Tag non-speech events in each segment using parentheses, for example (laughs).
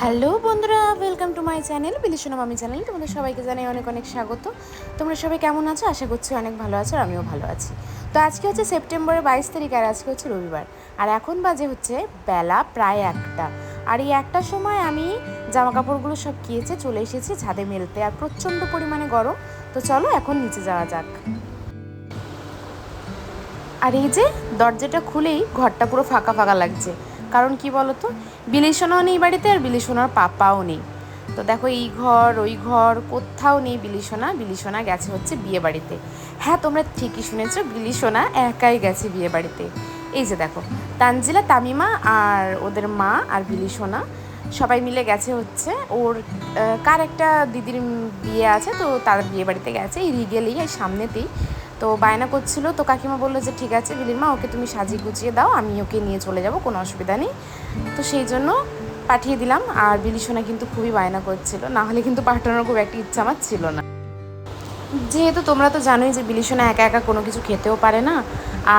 Hello বন্ধুরা welcome to my channel Bilishona মামি channel তোমাদের সবাইকে জানাই অনেক অনেক স্বাগত। তোমরা সবাই কেমন আছো? আশা করছি অনেক ভালো আছো আর আমিও ভালো আছি। তো আজকে হচ্ছে সেপ্টেম্বরের বাইশ তারিখ আর আজকে হচ্ছে রবিবার। আর এখন বাজে হচ্ছে বেলা প্রায় একটা। আর এই একটার সময় আমি জামা কাপড়গুলো সব কিয়েছে চলে এসেছি, ছাদে মেলতে। আর প্রচণ্ড পরিমাণে গরম। তো চলো এখন নিচে যাওয়া যাক। আর এই যে দরজাটা খুলেই ঘরটা পুরো ফাঁকা ফাঁকা লাগছে। কারণ কি বলতো? বিলিসোনাও নেই বাড়িতে আর বিলিসোনার পাপাও নেই। তো দেখো এই ঘর, ওই ঘর, কোথাও নেই বিলিসোনা বিলিসোনা গেছে হচ্ছে বিয়ে বাড়িতে। হ্যাঁ তোমরা ঠিকই শুনেছো বিলিসোনা একাই গেছে বিয়ে বাড়িতে। এই যে দেখো, তানজিলা, তামিমা আর ওদের মা আর বিলিসোনা সবাই মিলে গেছে হচ্ছে ওর কার একটা দিদির বিয়ে আছে তো তার বিয়ে বাড়িতে গেছে। এই রিগেলেই সামনেতেই তো বায়না করছিল, তো কাকিমা বলল যে, ঠিক আছে বিলির মা ওকে তুমি সাজিয়ে গুছিয়ে দাও, আমি ওকে নিয়ে চলে যাব, কোনো অসুবিধা নেই। তো সেই জন্য পাঠিয়ে দিলাম, আর বিলিসোনা কিন্তু খুবই বায়না করছিল, না হলে কিন্তু পাঠানোর খুব একটা ইচ্ছা আমার ছিল না। যেহেতু তোমরা তো জানোই যে বিলিসোনা একা একা কোনো কিছু খেতেও পারে না,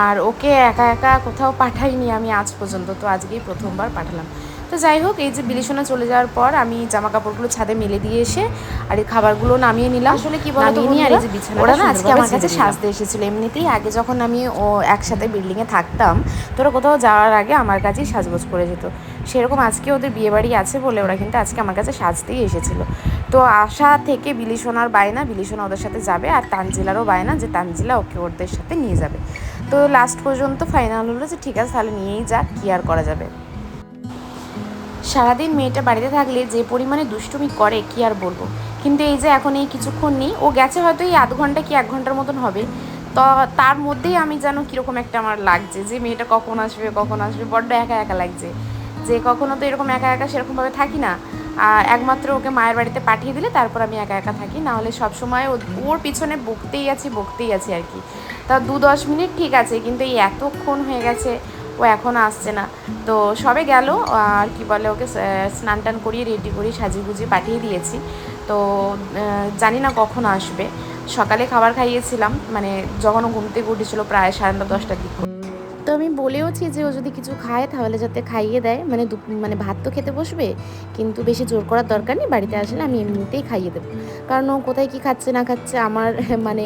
আর ওকে একা একা কোথাও পাঠাইনি আমি আজ পর্যন্ত, তো আজকেই প্রথমবার পাঠালাম। তো যাই হোক এই যে বিলিসোনা চলে যাওয়ার পর আমি জামা কাপড়গুলো ছাদে মেলে দিয়ে এসে আর এই খাবারগুলো নামিয়ে নিলাম। আসলে কি বলতো আর এই যে বিছানাটা ওরা না আজকে আমার কাছে সাজতে এসেছিল। এমনিতেই আগে যখন আমি ও একসাথে বিল্ডিংয়ে থাকতাম তো ওরা কোথাও যাওয়ার আগে আমার কাছেই সাজগোজ করে যেত। সেরকম আজকে ওদের বিয়ে বাড়ি আছে বলে ওরা কিন্তু আজকে আমার কাছে সাজতেই এসেছিল। তো আশা থেকে বিলিসোনার বায়না বিলিসোনা ওদের সাথে যাবে আর তানজিলারও বায়না যে তানজিলা ওকে ওদের সাথে নিয়ে যাবে। তো লাস্ট পর্যন্ত ফাইনাল হলো যে ঠিক আছে তাহলে নিয়েই যাক কি আর করা যাবে। সারাদিন মেয়েটা বাড়িতে থাকলে যে পরিমাণে দুষ্টুমি করে, কি আর বলব? কিন্তু এই যে এখন এই কিছুক্ষণ নেই, ও গেছে হয়তো এই আধ ঘণ্টা কি এক ঘণ্টার মতন হবে। তো তার মধ্যেই আমি যেন কীরকম একটা আমার লাগছে যে মেয়েটা কখন আসবে কখন আসবে, বড্ড একা একা লাগছে। যে কখনো তো এরকম একা একা সেরকমভাবে থাকি না। আর একমাত্র ওকে মায়ের বাড়িতে পাঠিয়ে দিলে তারপর আমি একা একা থাকি। না হলে সবসময় ওর পিছনে বকতেই আছি বকতেই আছি আর কি। তা দু দশ মিনিট ঠিক আছে, কিন্তু এই এতক্ষণ হয়ে গেছে ও এখনও আসছে না। তো সবে গেল, আর কি বলে ওকে স্নান টান করিয়ে রেডি করিয়ে সাজিয়ে গুজিয়ে পাঠিয়ে দিয়েছি। তো জানি না কখন আসবে। সকালে খাবার খাইয়েছিলাম মানে যখন ও ঘুম থেকে উঠেছিল প্রায় সাড়ে নটা, দশটার দিক। তো আমি বলেওছি যে ও যদি কিছু খায় তাহলে যাতে খাইয়ে দেয় মানে মানে ভাত তো খেতে বসবে, কিন্তু বেশি জোর করার দরকার নেই, বাড়িতে আসলে আমি এমনিতেই খাইয়ে দেবো। কারণ ও কোথায় কি খাচ্ছে না খাচ্ছে আমার মানে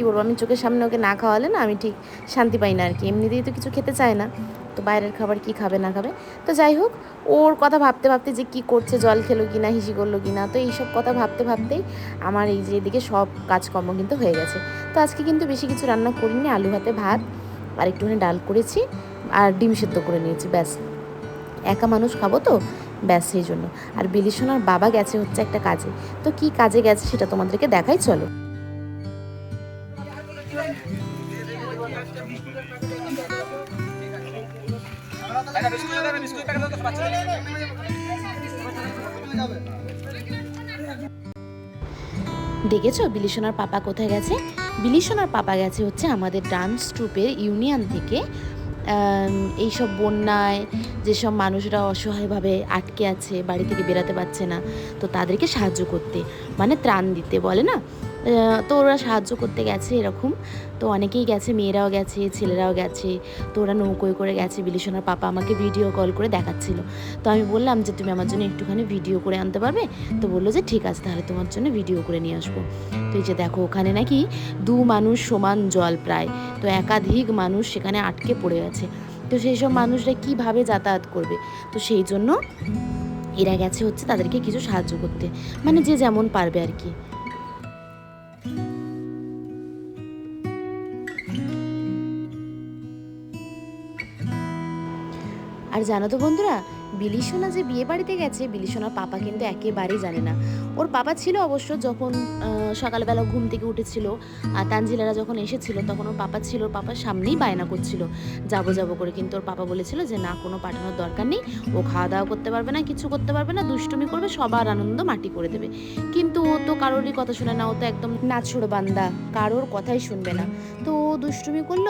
কি বলব, আমি চোখের সামনে ওকে না খাওয়ালে না আমি ঠিক শান্তি পাই না আর কি। এমনিতেই তো কিছু খেতে চায় না, তো বাইরের খাবার কি খাবে, না খাবে। তো যাই হোক, ওর কথা ভাবতে ভাবতে যে কি করছে, জল খেলো কি না হিসি করল কি না তো এইসব কথা ভাবতে ভাবতেই আমার এই যে এদিকে সব কাজকর্ম কিন্তু হয়ে গেছে। তো আজকে কিন্তু বেশি কিছু রান্না করিনি, আলু ভাতে ভাত, আর একটুখানি ডাল করেছি, আর ডিম সেদ্ধ করে নিয়েছি, ব্যাস। একা মানুষ খাব তো, ব্যাস সেই জন্য। আর বিলিসোনার বাবা গেছে হচ্ছে একটা কাজে, তো কি কাজে গেছে সেটা তোমাদেরকে দেখাই, চলো। দেখেছ বিলিসোনার পাপা কোথায় গেছে? বিলিসোনার পাপা গেছে হচ্ছে আমাদের ডান্স ট্রুপের ইউনিয়ন থেকে। এইসব বন্যায় যেসব মানুষরা অসহায়ভাবে আটকে আছে, বাড়ি থেকে বেরাতে পারছে না, তো তাদেরকে সাহায্য করতে মানে ত্রাণ দিতে বলে না? তো ওরা সাহায্য করতে গেছে এরকম। তো অনেকেই গেছে, মেয়েরাও গেছে, ছেলেরাও গেছে। তো ওরা নৌকোয় করে গেছে বিলিসোনার পাপা আমাকে ভিডিও কল করে দেখাচ্ছিল। তো আমি বললাম যে, তুমি আমার জন্য একটুখানি ভিডিও করে আনতে পারবে? তো বলল যে, ঠিক আছে, তাহলে তোমার জন্য ভিডিও করে নিয়ে আসব। তো এই যে দেখো, ওখানে নাকি দু মানুষ সমান জল প্রায়। তো একাধিক মানুষ সেখানে আটকে পড়ে আছে। তো সেই সব মানুষরা কীভাবে যাতায়াত করবে? তো সেই জন্য এরা গেছে হচ্ছে তাদেরকে কিছু সাহায্য করতে। মানে যে যেমন পারবে আর কি। আর জানো তো বন্ধুরা বিলিসোনা যে বিয়ে বাড়িতে গেছে বিলিসোনার পাপা কিন্তু একেবারেই জানে না। ওর পাপা ছিল অবশ্য যখন সকালবেলা ঘুম থেকে উঠেছিল, আর তানজিলারা যখন এসেছিল, তখন ওর পাপা ছিল, ওর পাপার সামনেই বায়না করছিল, যাব যাব করে। কিন্তু ওর পাপা বলেছিল যে, না, কোনো পাঠানোর দরকার নেই, ও খাওয়া দাওয়া করতে পারবে না, কিছু করতে পারবে না, দুষ্টুমি করবে, সবার আনন্দ মাটি করে দেবে। কিন্তু ও তো কারোরই কথা শুনে না, ও তো একদম নাছড় বান্দা কারোর কথাই শুনবে না। তো ও দুষ্টুমি করল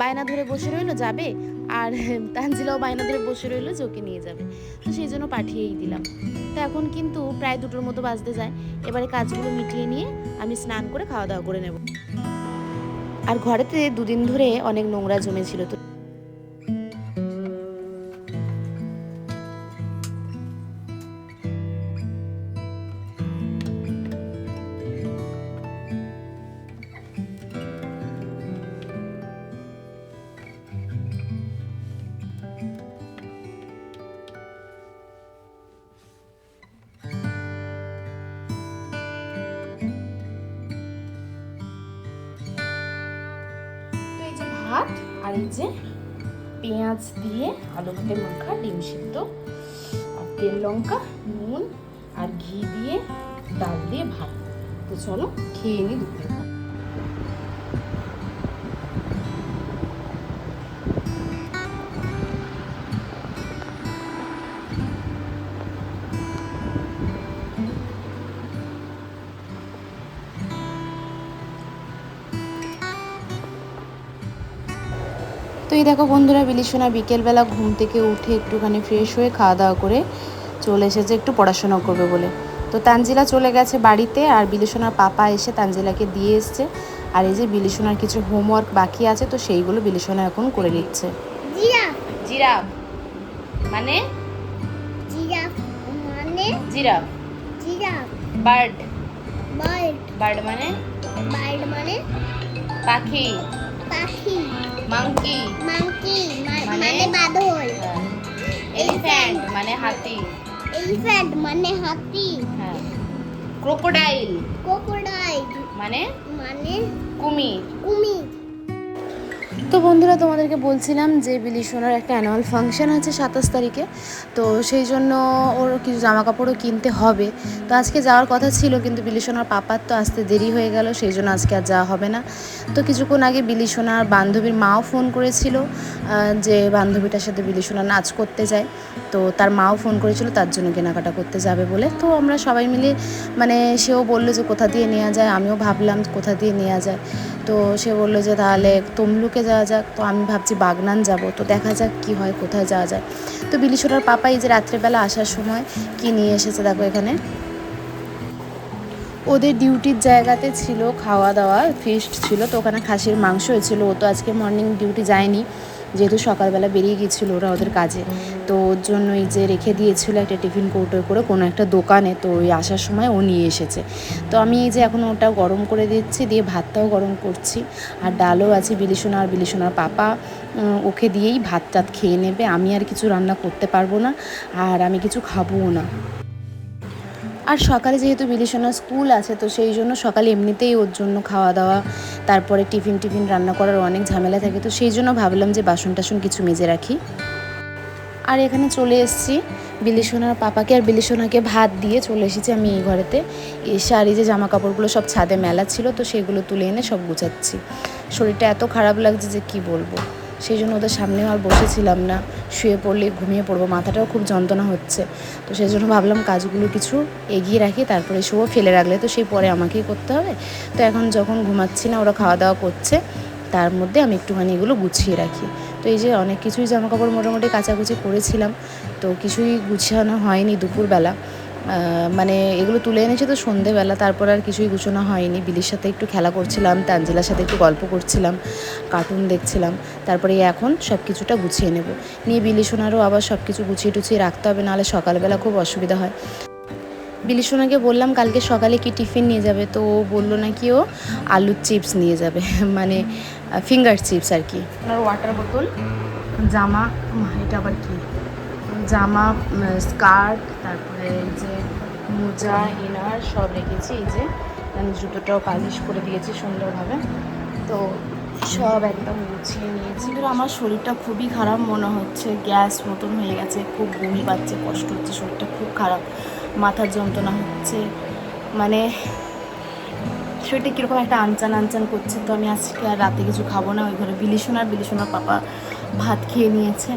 বায়না ধরে বসে রইল, যাবে? আর তানজিলাও বায়না ধরে বসে রইল যে ওকে নিয়ে যাবে। তো সেই জন্য পাঠিয়েই দিলাম। তো এখন কিন্তু প্রায় দুটোর মতো বাজতে যায়। এবারে কাজগুলো মিটিয়ে নিয়ে আমি স্নান করে খাওয়া দাওয়া করে নেব। আর ঘরেতে দুদিন ধরে অনেক নোংরা জমেছিল তো এই পেঁয়াজ দিয়ে আলু ভাতে মাখা, ডিম সিদ্ধ আর তেল লঙ্কা, নুন আর ঘি দিয়ে ডাল দিয়ে ভাত। তো চলো খেয়ে নিই দুপুরে এই দেখো বন্ধুরা বিলিসোনা বিকেলবেলা ঘুম থেকে উঠে একটুখানি ফ্রেশ হয়ে খাওয়া দাওয়া করে চলে এসেছে একটু পড়াশোনা করবে বলে। তো তানজিলা চলে গেছে বাড়িতে আর বিলিসোনার পাপা এসে তানজিলাকে দিয়ে এসছে। আর এই যে বিলিসোনার কিছু হোমওয়ার্ক বাকি আছে তো সেইগুলো বিলিসোনা এখন করে নিচ্ছে। জিরাফ। জিরাফ। মানে? জিরাফ মানে? Giraffe. Giraffe. Bird. Bird. Bird মানে? বার্ড মানে? পাখি। পাখি। মাংকি মাংকি মানে? মানে বাদল। এলিফ্যান্ট মানে হাতি। এলিফ্যান্ট মানে হাতি। হ্যাঁ ক্রোকোডাইল ক্রোকোডাইল মানে মানে কুমির। কুমির। তো বন্ধুরা, তোমাদেরকে বলছিলাম যে বিলি সোনার একটা অ্যানুয়াল ফাংশন আছে সাতাশ তারিখে। তো সেই জন্য ওর কিছু জামা কাপড়ও কিনতে হবে। তো আজকে যাওয়ার কথা ছিল, কিন্তু বিলি সোনার পাপার তো আসতে দেরি হয়ে গেল, সেই জন্য আজকে আর যাওয়া হবে না। তো কিছুক্ষণ আগে বিলি সোনার বান্ধবীর মাও ফোন করেছিল যে বান্ধবীটার সাথে বিলি সোনা নাচ করতে যায়। তো তার মাও ফোন করেছিল, তার জন্য কেনাকাটা করতে যাবে বলে। তো আমরা সবাই মিলে মানে সেও বলল যে কোথা দিয়ে নেওয়া যায়, আমিও ভাবলাম কোথা দিয়ে নেওয়া যায়। তো সে বলল যে তাহলে তমলুকে যাওয়া যাক, তো আমি ভাবছি বাগনান যাব, তো দেখা যাক কি হয়, কোথায় যাওয়া যায়। তো বিলিশোরার পাপা এই যে রাত্রেবেলা আসার সময় কি নিয়ে এসেছে দেখো এখানে। ওদের ডিউটির জায়গাতে ছিল খাওয়া দাওয়া ফিস্ট ছিল, তো ওখানে খাসির মাংস হয়েছিল, ও তো আজকে মর্নিং ডিউটি যায়নি। যেহেতু সকালবেলা বেরিয়ে গিয়েছিল ওরা ওদের কাজে, তো ওর জন্য এই যে রেখে দিয়েছিল একটা টিফিন কৌটোয় করে কোনো একটা দোকানে, তো ওই আসার সময় ও নিয়ে এসেছে। তো আমি এই যে এখন ওটা গরম করে দিচ্ছি, দিয়ে ভাতটাও গরম করছি, আর ডালও আছে বিলিসোনা আর বিলিসোনার পাপা ওকে দিয়েই ভাত টাত খেয়ে নেবে, আমি আর কিছু রান্না করতে পারব না, আর আমি কিছু খাবোও না। আর সকালে যেহেতু বিলিসোনার স্কুল আছে, তো সেই জন্য সকালে এমনিতেই ওর জন্য খাওয়া দাওয়া, তারপরে টিফিন টিফিন রান্না করার অনেক ঝামেলা থাকে, তো সেই জন্য ভাবলাম যে বাসন টাসন কিছু মেজে রাখি। আর এখানে চলে এসেছি বিলিসোনার পাপাকে আর বিলিসোনাকে ভাত দিয়ে চলে এসেছি আমি এই ঘরেতে। এই যে জামা কাপড়গুলো সব ছাদে মেলা ছিল, তো সেগুলো তুলে এনে সব গুছাচ্ছি। শরীরটা এত খারাপ লাগছে যে কি বলব। সেই জন্য ওদের সামনেও আর বসেছিলাম না। শুয়ে পড়লে, ঘুমিয়ে পড়ব, মাথাটাও খুব যন্ত্রণা হচ্ছে। তো সেই জন্য ভাবলাম কাজগুলো কিছু এগিয়ে রাখি, তারপরে শুভ ফেলে রাখলে তো সেই পরে আমাকেই করতে হবে। তো এখন যখন ঘুমাচ্ছি না, ওরা খাওয়া দাওয়া করছে, তার মধ্যে আমি একটুখানি এগুলো গুছিয়ে রাখি। তো এই যে অনেক কিছুই জামা কাপড় মোটামুটি কাচাকুচি করেছিলাম, তো কিছুই গুছানো হয়নি দুপুরবেলা। মানে এগুলো তুলে এনেছে তো সন্ধেবেলা, তারপর আর কিছুই গুছানো হয়নি। বিলির সাথে একটু খেলা করছিলাম, তানজিলার সাথে একটু গল্প করছিলাম, কার্টুন দেখছিলাম। তারপরে এখন সব কিছুটা গুছিয়ে নেব। নিয়ে বিলি সোনারও আবার সব কিছু গুছিয়ে টুছিয়ে রাখতে হবে, নাহলে সকালবেলা খুব অসুবিধা হয়। বিলি সোনাকে বললাম, কালকে সকালে কি টিফিন নিয়ে যাবে? তো ও বলল নাকি ও আলুর চিপস নিয়ে যাবে (laughs) মানে ফিঙ্গার চিপস আর কি। ওয়াটার বোতল জামা এটা আবার কি? জামা স্কার্ট, তারপরে এই যে মোজা, ইনার সব রেখেছি, এই যে জুতোটাও পালিশ করে দিয়েছি সুন্দরভাবে। তো সব একদম গুছিয়ে নিয়েছি। কিন্তু আমার শরীরটা খুবই খারাপ, মনে হচ্ছে গ্যাস মতন হয়ে গেছে, খুব বমি পাচ্ছে, কষ্ট হচ্ছে, শরীরটা খুব খারাপ, মাথার যন্ত্রণা হচ্ছে। মানে শরীরটা কীরকম একটা আনচান আনচান করছে, তো আমি আজকে আর রাতে কিছু খাব না, ওই ঘরে বিলিশোনার বিলিশোনার পাপা ভাত খেয়ে নিয়েছে।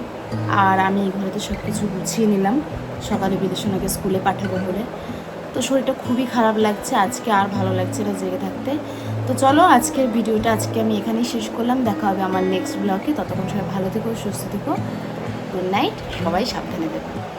আর আমি এই ঘরেতে সব কিছু গুছিয়ে নিলাম। সকালে বিদেশনাকে স্কুলে পাঠাবো বলে। তো শরীরটা খুবই খারাপ লাগছে। আজকে আর ভালো লাগছে না জেগে থাকতে। তো চলো আজকের ভিডিওটা আজকে আমি এখানেই শেষ করলাম। দেখা হবে আমার নেক্সট ব্লগে ততক্ষণ সবাই ভালো থেকো, সুস্থ থেকো। গুড নাইট সবাই সাবধানে থেকো।